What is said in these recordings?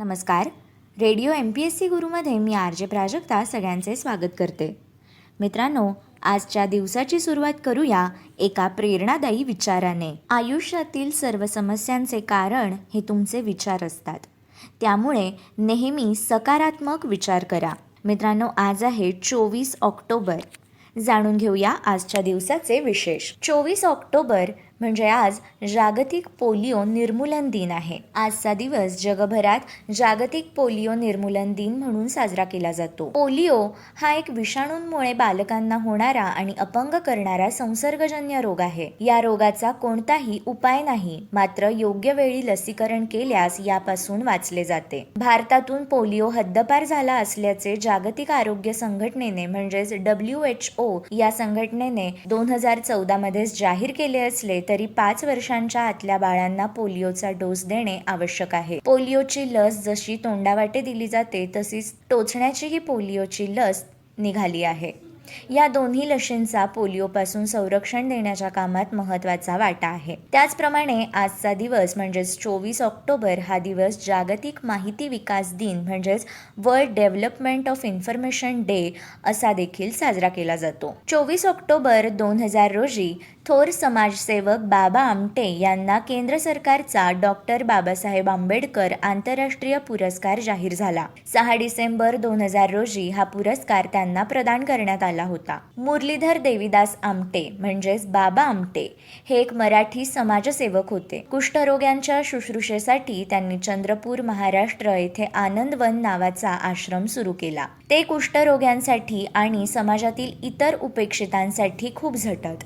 नमस्कार. Radio M P S C गुरुमध्ये मी R J Prajakta सगळ्यांचे स्वागत करते. मित्रांनो आजच्या दिवसाची सुरुवात करूया एका प्रेरणादायी विचाराने. आयुष्यातील सर्व समस्यांचे कारण हे तुमचे विचार असतात. त्यामुळे नेहमी सकारात्मक विचार करा. मित्रांनो आज आहे चोवीस ऑक्टोबर. जाणून घेऊया आजच्या दिवसाचे विशेष. चोवीस ऑक्टोबर म्हणजे आज जागतिक पोलिओ निर्मूलन दिन आहे. आजचा दिवस जगभरात जागतिक पोलिओ निर्मूलन दिन म्हणून साजरा केला जातो. पोलिओ हा एक विषाणूंमुळे बालकांना होणारा आणि अपंग करणारा संसर्गजन्य रोग आहे. या रोगाचा कोणताही उपाय नाही मात्र योग्य वेळी लसीकरण केल्यास यापासून वाचले जाते. भारतातून पोलिओ हद्दपार झाला असल्याचे जागतिक आरोग्य संघटनेने म्हणजेच डब्ल्यू एच ओ या संघटनेने दोन हजार चौदा मध्येच जाहीर केले असले तरी पाच वर्षांच्या आतल्या बाळांना पोलिओचा डोस देणे आवश्यक आहे. पोलिओची लस जशी तोंडावाटे दिली जाते तशीच टोचण्याची ही पोलिओची लस निघाली आहे. या दोन्ही लशींचा पोलिओपासून संरक्षण देण्याच्या कामात महत्त्वाचा वाटा आहे. त्याचप्रमाणे आजचा दिवस म्हणजेच चोवीस ऑक्टोबर हा दिवस जागतिक माहिती विकास दिन म्हणजेच world development of information day असा देखील साजरा केला जातो. चोवीस ऑक्टोबर दोन हजार रोजी थोर समाजसेवक बाबा आमटे यांना केंद्र सरकारचा डॉक्टर बाबासाहेब आंबेडकर आंतरराष्ट्रीय पुरस्कार जाहीर झाला. सहा डिसेंबर दोन हजार रोजी हा पुरस्कार त्यांना प्रदान करण्यात आला. होता. मुरलीधर देवीदास आमटे म्हणजेच बाबा आमटे हे एक मराठी समाजसेवक होते. कुष्ठरोग्यांच्या शुश्रूषेसाठी त्यांनी चंद्रपूर महाराष्ट्र येथे आनंदवन नावाचा आश्रम सुरू केला. ते कुष्ठरोग्यांसाठी आणि समाजातील इतर उपेक्षितांसाठी खूप झटत.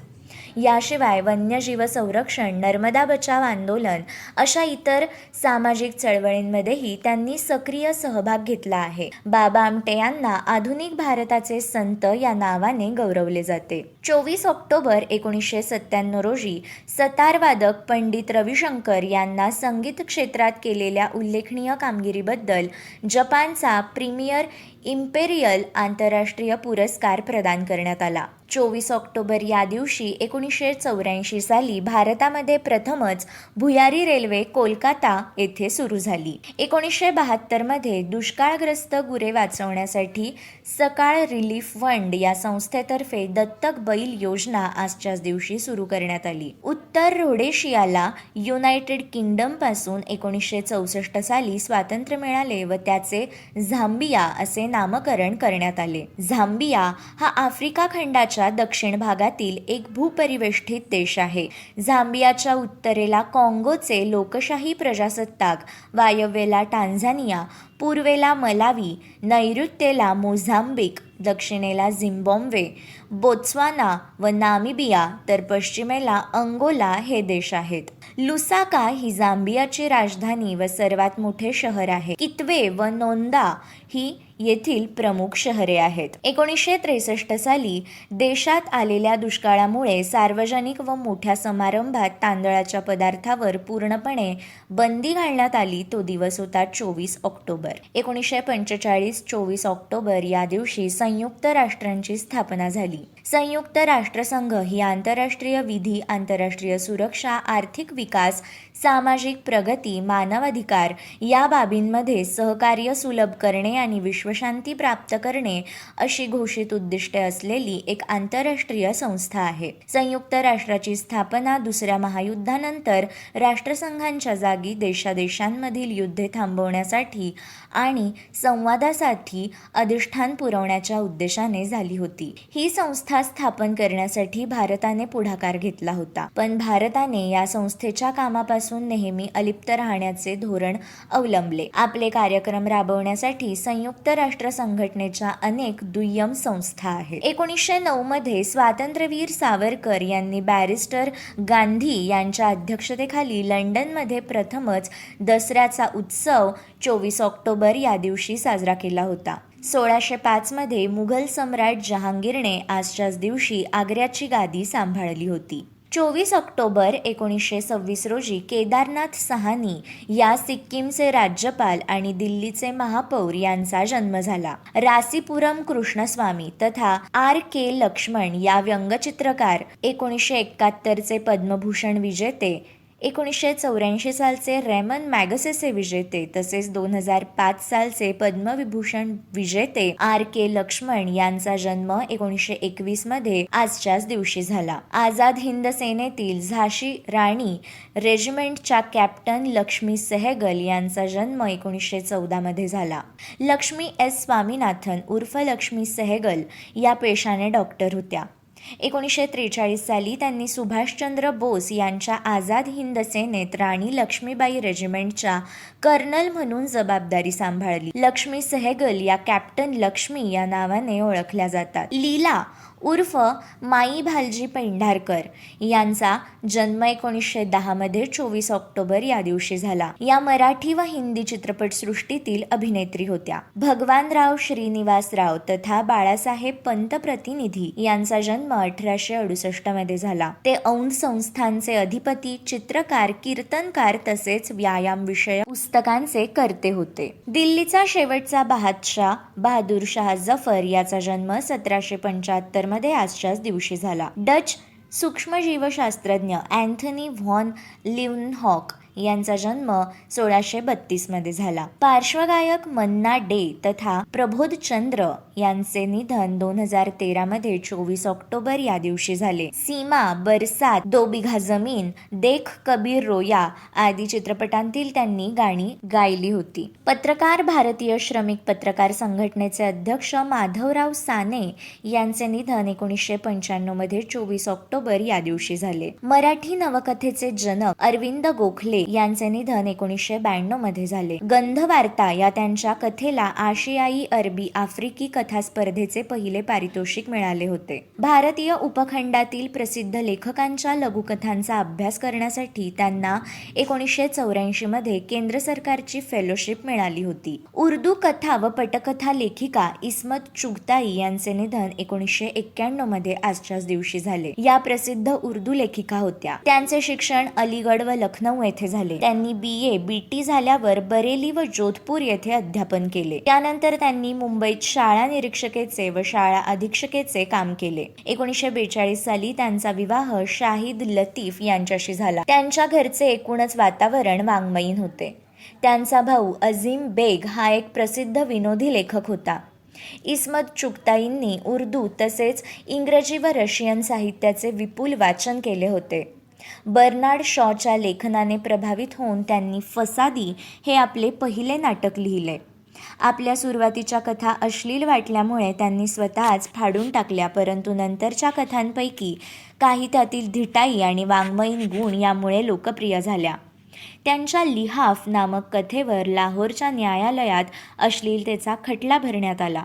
याशिवाय वन्यजीव संरक्षण नर्मदा बचाव आंदोलन अशा इतर सामाजिक चळवळींमध्येही त्यांनी सक्रिय सहभाग घेतला आहे. बाबा आमटे यांना आधुनिक भारताचे संत या नावाने गौरवले जाते. चोवीस ऑक्टोबर एकोणीसशे सत्त्याण्णव रोजी सतारवादक पंडित रविशंकर यांना संगीत क्षेत्रात केलेल्या उल्लेखनीय कामगिरीबद्दल जपानचा प्रीमियर इम्पेरियल आंतरराष्ट्रीय पुरस्कार प्रदान करण्यात आला. चोवीस ऑक्टोबर या दिवशी एकोणीसशे चौऱ्याऐंशी साली भारतामध्ये प्रथमच भुयारी रेल्वे कोलकाता येथे सुरू झाली. एकोणीसशे बहात्तरमध्ये दुष्काळग्रस्त गुरे वाचवण्यासाठी सकाळ रिलीफ फंड या संस्थेतर्फे दत्तक बैल योजना आजच्याच दिवशी सुरू करण्यात आली. उत्तर रोडेशियाला युनायटेड किंगडमपासून एकोणीसशे चौसष्ट साली स्वातंत्र्य मिळाले व त्याचे झांबिया असे नामकरण करण्यात आले. झांबिया हा आफ्रिका खंडाच्या दक्षिण भागातील एक भूपरिवेष्ठित देश आहे. झांबियाच्या उत्तरेला काँगोचे लोकशाही प्रजासत्ताक वायव्येला टांझानिया पूर्वेला मलावी नैऋत्येला मोझांबिक दक्षिणेला झिम्बॉम्बे बोत्स्वाना व नामिबिया तर पश्चिमेला अंगोला हे देश आहेत. लुसाका ही झांबियाची राजधानी व सर्वात मोठे शहर आहे. कितवे व नोंदा ही येथील प्रमुख शहरे आहेत. एकोणीसशे त्रेसष्ट साली देशात आलेल्या दुष्काळामुळे सार्वजनिक व मोठ्या समारंभात तांदळाच्या पदार्थावर पूर्णपणे बंदी घालण्यात आली. तो दिवस होता चोवीस ऑक्टोबर. एकोणीसशे पंचेचाळीस चोवीस ऑक्टोबर या दिवशी संयुक्त राष्ट्रांची स्थापना झाली. संयुक्त राष्ट्रसंघ ही आंतरराष्ट्रीय विधी आंतरराष्ट्रीय सुरक्षा आर्थिक विकास सामाजिक प्रगती मानवाधिकार या बाबींमध्ये सहकार्य सुलभ करणे आणि विश्वशांती प्राप्त करणे अशी घोषित उद्दिष्टे असलेली एक आंतरराष्ट्रीय संस्था आहे. संयुक्त राष्ट्राची स्थापना दुसऱ्या महायुद्धानंतर राष्ट्रसंघांच्या जागी देशादेशांमधील युद्धे थांबवण्यासाठी आणि संवादासाठी अधिष्ठान पुरवण्याच्या उद्देशाने झाली होती. ही संस्था स्थापन करण्यासाठी भारताने पुढाकार घेतला होता. पण भारताने या संस्थेच्या कामापासून नेहमी अलिप्त राहण्याचे धोरण अवलंबले. आपले कार्यक्रम राबवण्यासाठी संयुक्त राष्ट्र संघटनेच्या अनेक दुय्यम संस्था आहेत. एकोणीसशे नऊ मध्ये स्वातंत्र्यवीर सावरकर यांनी बॅरिस्टर गांधी यांच्या अध्यक्षतेखाली लंडनमध्ये प्रथमच दसऱ्याचा उत्सव चोवीस ऑक्टोबर या दिवशी साजरा केला होता. सोळाशे पाचमध्ये मुघल सम्राट जहांगीरने आजच्याच दिवशी आग्र्याची गादी सांभाळली होती. चोवीस ऑक्टोबर एकोणीसशे सव्वीस रोजी केदारनाथ सहानी या सिक्कीमचे राज्यपाल आणि दिल्लीचे महापौर यांचा जन्म झाला. रासीपुरम कृष्णस्वामी तथा आर के लक्ष्मण या व्यंगचित्रकार एकोणीसशे एकाहत्तरचे पद्मभूषण विजेते एकोणीसशे चौऱ्याऐंशी सालचे रेमन मॅगसेसे विजेते तसेच दोन हजार पाच सालचे पद्मविभूषण विजेते आर के लक्ष्मण यांचा जन्म एकोणीसशे एकवीसमध्ये आजच्याच दिवशी झाला. आझाद हिंद सेनेतील झाशी राणी रेजिमेंटच्या कॅप्टन लक्ष्मी सेहगल यांचा जन्म एकोणीसशे चौदा मध्ये झाला. लक्ष्मी एस स्वामीनाथन उर्फ लक्ष्मी सेहगल या पेशाने डॉक्टर होत्या. एकोणीसशे त्रेचाळीस साली त्यांनी सुभाषचंद्र बोस यांच्या आझाद हिंद सेनेत राणी लक्ष्मीबाई रेजिमेंटच्या कर्नल म्हणून जबाबदारी सांभाळली. लक्ष्मी सेहगल या कॅप्टन लक्ष्मी या नावाने ओळखल्या जातात. लीला उर्फ माई भालजी पेंढारकर यांचा जन्म एकोणीसशे दहामध्ये चोवीस ऑक्टोबर या दिवशी झाला. या मराठी व हिंदी चित्रपटसृष्टीतील अभिनेत्री होत्या. भगवानराव श्रीनिवासराव तथा बाळासाहेब पंत प्रतिनिधी यांचा जन्म अठराशे अडुसष्टमध्ये झाला. ते औंध संस्थांचे अधिपती चित्रकार कीर्तनकार तसेच व्यायाम विषय पुस्तकांचे करते होते. दिल्लीचा शेवटचा बहादशाह बहादूर शाह जफर याचा जन्म सतराशे पंच्याहत्तर मध्ये आजच्याच दिवशी झाला. डच सूक्ष्मजीवशास्त्रज्ञ अँथनी व्हॉन लिव्हनहॉक यांचा जन्म सोळाशे बत्तीसमध्ये झाला. पार्श्वगायक मन्ना डे तथा प्रबोध चंद्र यांचे निधन दोन हजार तेरामध्ये चोवीस ऑक्टोबर या दिवशी झाले. सीमा बरसात दो बिघा जमीन देख कबीर रोया आदी चित्रपटांतील त्यांनी गाणी गायली होती. पत्रकार भारतीय श्रमिक पत्रकार संघटनेचे अध्यक्ष माधवराव साने यांचे निधन एकोणीसशे पंच्याण्णवमध्ये चोवीस ऑक्टोबर या दिवशी झाले. मराठी नवकथेचे जनक अरविंद गोखले यांचे निधन एकोणीसशे ब्याण्णवमध्ये झाले. गंधवार्ता या त्यांच्या कथेला आशियाई अरबी आफ्रिकी कथा स्पर्धेचे पहिले पारितोषिक मिळाले होते. भारतीय उपखंडातील प्रसिद्ध लेखकांच्या लघुकथांचा अभ्यास करण्यासाठी त्यांना एकोणीसशे चौऱ्याऐंशी मध्ये केंद्र सरकारची फेलोशिप मिळाली होती. उर्दू कथा व पटकथा लेखिका इस्मत चुगताई यांचे निधन एकोणीसशे एक्क्याण्णवमध्ये आजच्याच दिवशी झाले. या प्रसिद्ध उर्दू लेखिका होत्या. त्यांचे शिक्षण अलीगड व लखनौ येथे झाले. त्यांनी बी ए बी टी झाल्यावर बरेली व जोधपूर येथे अध्यापन केले. त्यानंतर त्यांनी मुंबईत शाळा निरीक्षकेचे व शाळा अधीक्षकेचे काम केले. एकोणीसशे बेचाळीस साली त्यांचा विवाह शाहिद लतीफ यांच्याशी झाला. त्यांच्या घरचे एकूणच वातावरण वाङ्मयीन होते. त्यांचा भाऊ अझीम बेग हा एक प्रसिद्ध विनोदी लेखक होता. इस्मत चुगताईंनी उर्दू तसेच इंग्रजी व रशियन साहित्याचे विपुल वाचन केले होते. बर्नार्ड शॉच्या लेखनाने प्रभावित होऊन त्यांनी फसादी हे आपले पहिले नाटक लिहिले. आपल्या सुरुवातीच्या कथा अश्लील वाटल्यामुळे त्यांनी स्वतःच फाडून टाकल्या परंतु नंतरच्या कथांपैकी काही त्यातील धिटाई आणि वाङ्मयीन गुण यामुळे लोकप्रिय झाल्या. त्यांच्या लिहाफ नामक कथेवर लाहोरच्या न्यायालयात अश्लीलतेचा खटला भरण्यात आला.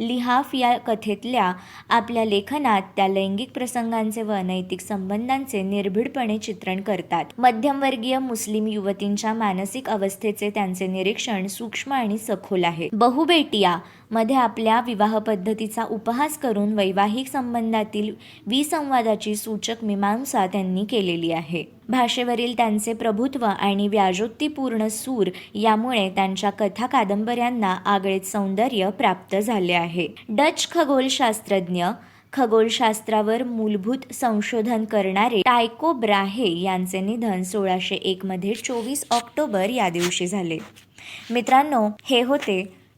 लिहाफ या कथेतल्या आपल्या लेखनात त्या लैंगिक प्रसंगांचे व अनैतिक संबंधांचे निर्भीडपणे चित्रण करतात. मध्यमवर्गीय मुस्लिम युवतींच्या मानसिक अवस्थेचे त्यांचे निरीक्षण सूक्ष्म आणि सखोल आहे. बहुबेटिया मध्ये आपल्या विवाह पद्धतीचा उपहास करून वैवाहिक संबंधातील विसंवादाची सूचक मीमांसा त्यांनी केलेली आहे. भाषेवरील त्यांचे प्रभुत्व आणि व्याजोक्तीपूर्ण सूर यामुळे त्यांच्या कथा कादंबऱ्यांना आगळेच सौंदर्य प्राप्त झाले आहे. डच खगोलशास्त्रज्ञ खगोलशास्त्रावर मूलभूत संशोधन करणारे टायको ब्राहे यांचे निधन सोळाशे एकमध्ये चोवीस ऑक्टोबर या दिवशी झाले. मित्रांनो हे होते